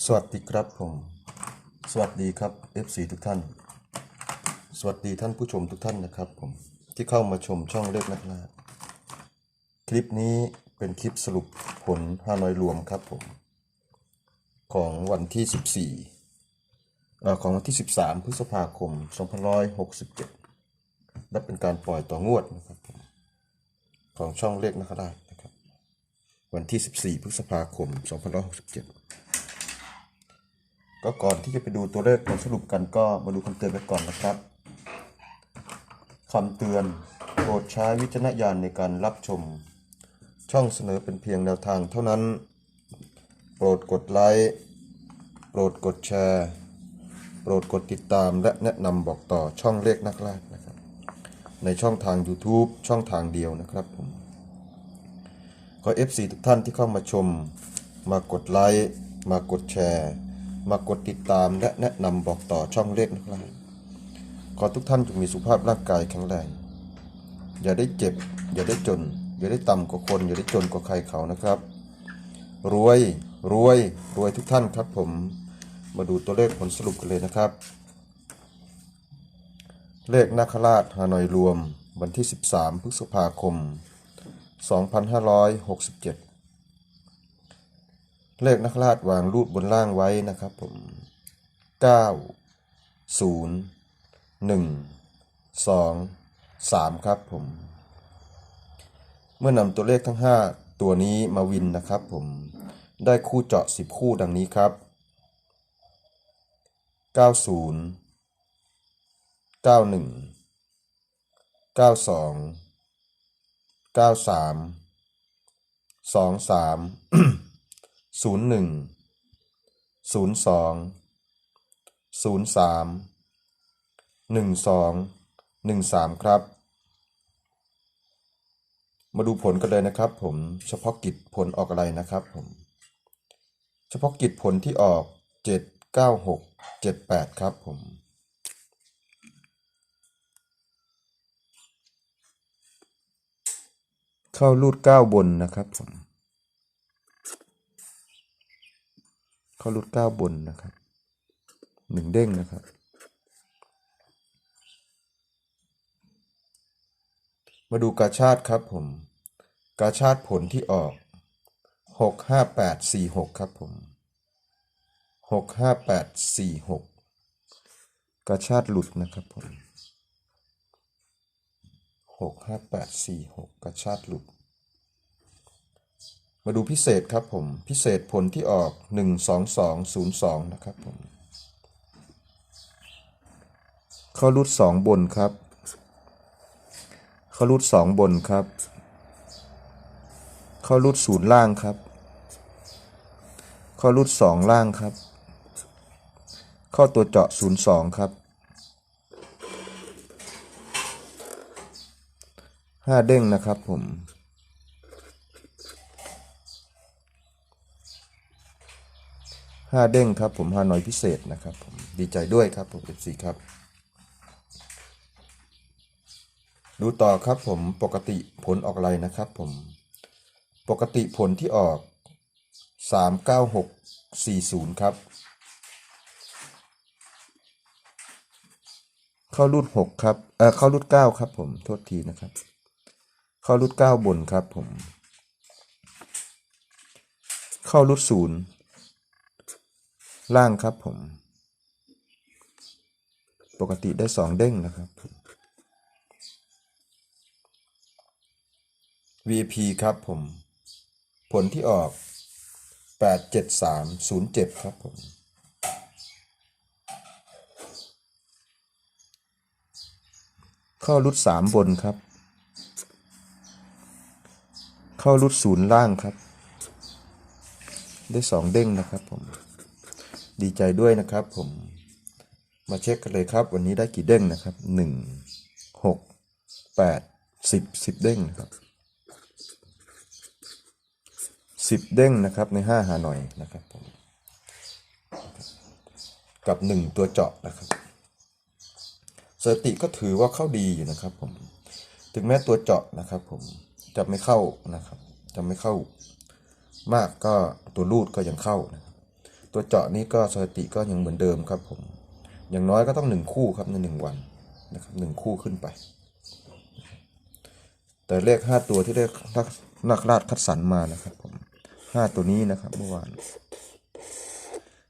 สวัสดีครับผม สวัสดีครับ FC ทุกท่าน สวัสดีท่านผู้ชมทุกท่านนะครับผมที่เข้ามาชมช่องเลขนักล่าคลิปนี้เป็นคลิปสรุปผลฮานอยรวมครับผม ของวันที่ 14เอ่อของวันที่ 13 พฤษภาคม 2567 และเป็นการปล่อยต่องวดนะครับผมของช่องเลขนักล่านะครับ วันที่ 14 พฤษภาคม 2567 ก็ก่อนที่จะไปดูตัวเลขผลสรุปกันก็มาดูคำเตือนไปก่อนนะครับคำเตือนโปรดใช้วิจารณญาณในการรับชม ช่องเสนอเป็นเพียงแนวทางเท่านั้น โปรดกดไลค์โปรดกดแชร์ โปรดกดติดตามและแนะนำบอกต่อช่องเลขนักล่านะครับ ในช่องทาง YouTube ช่องทางเดียวนะครับผมขอ FC ทุกท่านที่เข้ามาชม มากดไลค์มากดแชร์ มากดติดตามและแนะนำบอกต่อช่องเลขนะครับขอทุกท่านจงมีสุขภาพร่างกายแข็งแรง อย่าได้เจ็บ อย่าได้จน อย่าได้ต่ำกว่าคน อย่าได้จนกว่าใครเขานะครับ รวยรวยรวยทุกท่านครับผม มาดูตัวเลขผลสรุปกันเลยนะครับ เลขนาคราชฮานอยรวม วันที่ 13 พฤษภาคม 2567 เลขนักราชวางรูปบนล่างไว้นะครับผม 9 0 1 2 3 ครับผม เมื่อนำตัวเลขทั้ง 5 ตัวนี้มาวินนะครับผม ได้คู่เจาะ 10 คู่ดังนี้ครับ 90 91 92 93 23 ศูนย์หนึ่งศูนย์สองศูนย์สามหนึ่งสองหนึ่งสามครับ มาดูผลกันเลยนะครับผมเฉพาะกิจผลออกอะไรนะครับผมเฉพาะกิจผลที่ออกเจ็ดเก้าหกเจ็ดแปดครับผมเข้ารูดเก้าบนนะครับผม เข้ารุดเก้าบนนะครับหนึ่งเด้งนะครับมาดูกาชาติครับผม กาชาติผลที่ออกหกห้าแปดสี่หกครับผมหกห้าแปดสี่หกกาชาติหลุดนะครับผมหกห้าแปดสี่หกกาชาติหลุด มาดูพิเศษครับผม พิเศษผลที่ออก 12202 นะครับผมข้ารูด2บนครับข้ารูด2บนครับข้ารูดศูนย์ล่างครับข้ารูด2ล่างครับ ข้าตัวเจาะ02ครับ5เด้งนะครับผม ห้าเด้งครับผมห้าน้อยพิเศษนะครับผมดีใจด้วยครับผม FC ครับ ดูต่อครับผมปกติผลออกอะไรนะครับผม ปกติผลที่ออก 39640 ครับ เข้ารูด 6 ครับ เออเข้ารูด 9 ครับผมโทษทีนะครับ เข้ารูด 9 บนครับผม เข้ารูด 0 ล่างครับผม ปกติได้สองเด้งนะครับ VP ครับผม ผลที่ออก 87307 ครับผม เข้ารุดสามบนครับ เข้ารุดศูนย์ล่างครับ ได้สองเด้งนะครับผม ดีใจด้วยนะครับผมมาเช็คกันเลยครับ วันนี้ได้กี่เด้งนะครับหนึ่งหกแปดสิบสิบเด้งนะครับสิบเด้งนะครับในห้าหาหน่อยนะครับผมกับหนึ่งตัวเจาะนะครับสถิติก็ถือว่าเข้าดีอยู่นะครับผมถึงแม้ตัวเจาะนะครับ ผมจะไม่เข้านะครับ จะไม่เข้ามากก็ตัวรูดก็ยังเข้านะครับ ตัวเจาะนี้ก็สถิติก็ยังเหมือนเดิมครับผมอย่างน้อยก็ต้องหนึ่งคู่ครับในหนึ่งวันนะครับหนึ่งคู่ขึ้นไป แต่เลขห้าตัวที่ได้นักราชคัดสรรมานะครับผมห้าตัวนี้นะครับเมื่อวาน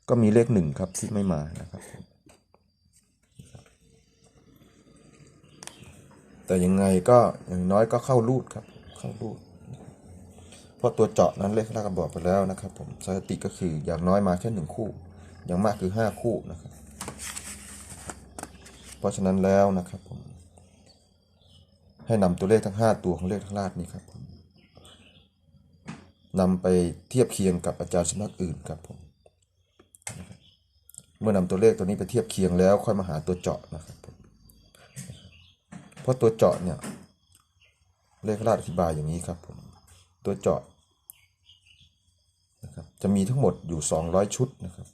ก็มีเลขหนึ่งครับที่ไม่มานะครับผมแต่ยังไงก็อย่างน้อยก็เข้ารูดครับ เข้ารูด เพราะตัวเจาะนั้นเลขแรกก็บอกไปแล้วนะครับผมสถิติก็คืออย่างน้อยมาแค่หนึ่งคู่ อย่างมากคือห้าคู่นะครับ เพราะฉะนั้นแล้วนะครับผม ให้นำตัวเลขทั้ง5ตัวของเลขทั้งราชนี้ครับผมนำไปเทียบเคียงกับอาจารย์สำนักอื่นครับผม เมื่อนำตัวเลขตัวนี้ไปเทียบเคียงแล้วค่อยมาหาตัวเจาะนะครับผมเพราะตัวเจาะเนี่ยเลขราชอธิบายอย่างนี้ครับผม ตัวเจาะ จะมีทั้งหมดอยู่ 200 ชุดนะครับ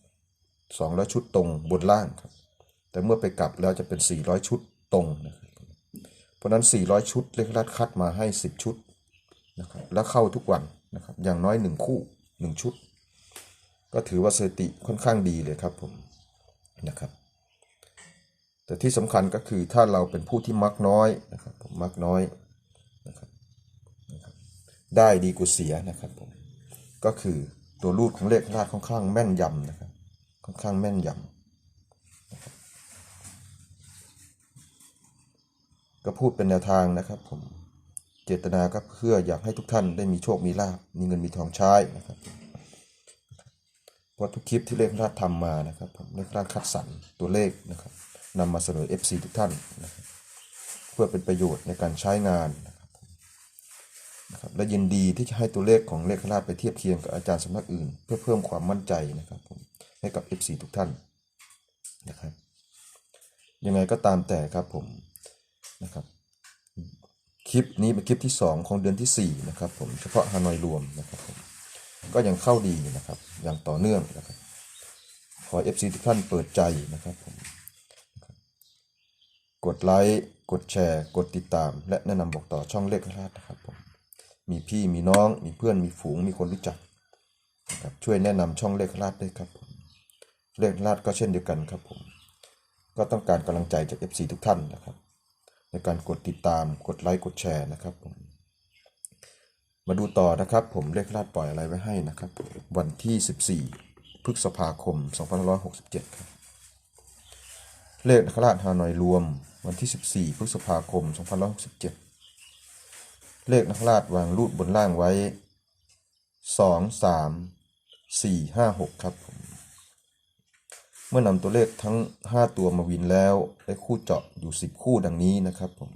200 ชุดตรงบนล่างครับ แต่เมื่อไปกลับแล้วจะเป็น 400 ชุดตรงนะครับ เพราะนั้น 400 ชุดเลขรัดคัดมาให้ 10 ชุดนะครับ แล้วเข้าทุกวันนะครับ อย่างน้อย 1 คู่ 1 ชุด ก็ถือว่าสถิติค่อนข้างดีเลยครับผมนะครับ แต่ที่สำคัญก็คือถ้าเราเป็นผู้ที่มักน้อยนะครับผมมักน้อยนะครับ ได้ดีกว่าเสียนะครับผม ก็คือ ตัวรูดของเลขราดค่อนข้างแม่นยำนะครับ ค่อนข้างแม่นยำก็พูดเป็นแนวทางนะครับผมเจตนาก็เพื่ออยากให้ทุกท่านได้มีโชคมีลาภมีเงินมีทองใช้นะครับเพราะทุกคลิปที่เลขราชทำมานะครับผมเลขราชคัดสรรตัวเลขนะครับนำมาเสนอ FC ทุกท่านนะครับเพื่อเป็นประโยชน์ในการใช้งานนะ นะครับและยินดีที่จะให้ตัวเลขของเลขราชไปเทียบเคียงกับอาจารย์สำนักอื่น เพื่อเพิ่มความมั่นใจนะครับผมให้กับ FC ทุกท่านนะครับยังไงก็ตามแต่ครับผมนะครับคลิปนี้เป็นคลิปที่ 2 ของเดือนที่ 4 นะครับผมเฉพาะฮานอยรวมนะครับผมก็ยังเข้าดีนะครับอย่างต่อเนื่องนะครับขอ FC ทุกท่านเปิดใจนะครับผมกดไลค์กดแชร์ กดติดตาม และแนะนำบอกต่อช่องเลขราชนะครับผม มีพี่มีน้อง มีเพื่อนมีฝูงมีคนรู้จักครับช่วยแนะนำช่องเลขราชด้วยครับผมเลขราชก็เช่นเดียวกันครับผม ก็ต้องการกำลังใจจาก FC ทุกท่านนะครับ ในการกดติดตามกดไลค์กดแชร์นะครับผมมาดูต่อนะครับ ผมเลขลาดปล่อยอะไรไว้ให้นะครับ วันที่ 14พฤษภาคม2567ครับเลขนักราชฮานอยรวม วันที่ 14พฤษภาคม2567 เลขนักราชวางรูดบนล่างไว้2 3 4 5 6ครับผมเมื่อนำตัวเลขทั้ง 5 ตัวมาวินแล้ว ได้คู่เจาะอยู่ 10 คู่ดังนี้นะครับผม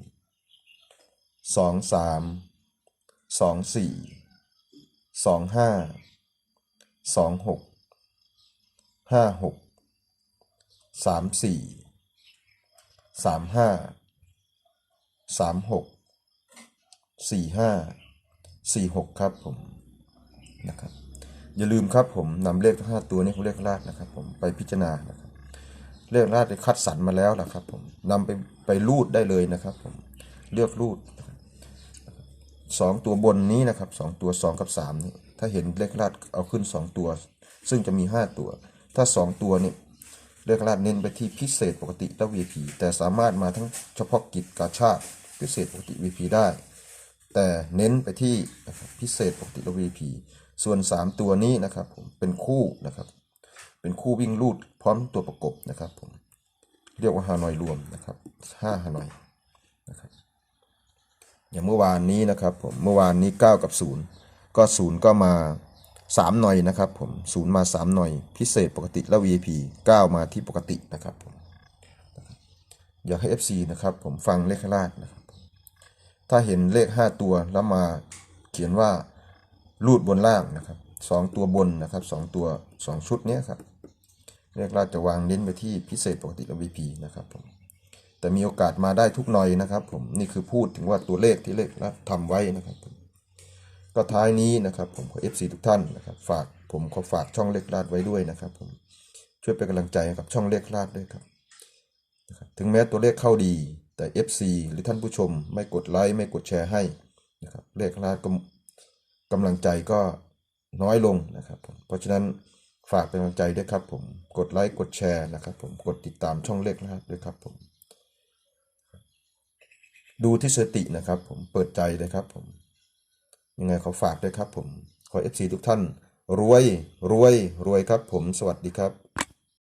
2 3 2 4 2 5 2 6 5 6 3 4 3 5 3 6 4 5 4 6 ครับผมนะครับ อย่าลืมครับผมนำเลขทั้งห้าตัวนี้ของเลขราชนะครับ ผมไปพิจารณานะครับเลขราชได้คัดสรรมาแล้วนะครับผมนำไปไปรูดได้เลยนะครับ ผมเลือกรูดสองตัวบนนี้นะครับสองตัวสองกับสามนี่ถ้าเห็นเลขราชเอาขึ้นสองตัว ซึ่งจะมีห้าตัว ถ้าสองตัวนี่เลขราชเน้นไปที่พิเศษปกติและ VP แต่สามารถมาทั้งเฉพาะกิจกาชาติพิเศษปกติ VP ได้ แต่เน้นไปที่พิเศษปกติและ VIP ส่วน 3 ตัวนี้นะครับผมเป็นคู่นะครับ เป็นคู่วิ่งลูดพร้อมตัวประกบนะครับผมเรียกว่าฮานอยรวมนะครับห้าฮานอยนะครับอย่างเมื่อวานนี้นะครับผมเมื่อวานนี้ 9 กับ 0 ก็ 0 ก็มา 3 หน่อยนะครับผม0มา 3 หน่อย พิเศษปกติและ VIP 9 มาที่ปกตินะครับผมอยากให้ FC นะครับผมฟังเลขข้างล่างนะครับ ถ้าเห็นเลข 5 ตัวแล้วมาเขียนว่ารูดบนล่างนะครับสองตัวบนนะครับสองตัวสองชุดนี้ครับเลขราจะวางเน้นไปที่พิเศษปกติและ VP นะครับผมแต่มีโอกาสมาได้ทุกหน่อยนะครับผมนี่คือพูดถึงว่าตัวเลขที่เลขราชทำไว้นะครับผมก็ท้ายนี้นะครับผมขอ FC ทุกท่านนะครับฝากผมขอฝากช่องเลขราชไว้ด้วยนะครับผมช่วยเป็นกำลังใจกับช่องเลขราชด้วยครับถึงแม้ตัวเลขเข้าดี แต่ FC หรือท่านผู้ชมไม่กดไลค์ไม่กดแชร์ให้นะครับเลขลาดก็กำลังใจก็น้อยลงนะครับผมเพราะฉะนั้นฝากเป็นกำลังใจด้วยครับผมกดไลค์กดแชร์นะครับผมกดติดตามช่องเล็กนะครับด้วยครับผมดูที่สตินะครับผมเปิดใจเลยครับผมยังไงขอฝากด้วยครับผมขอเอฟซีทุกท่านรวยรวยรวยครับผมสวัสดีครับ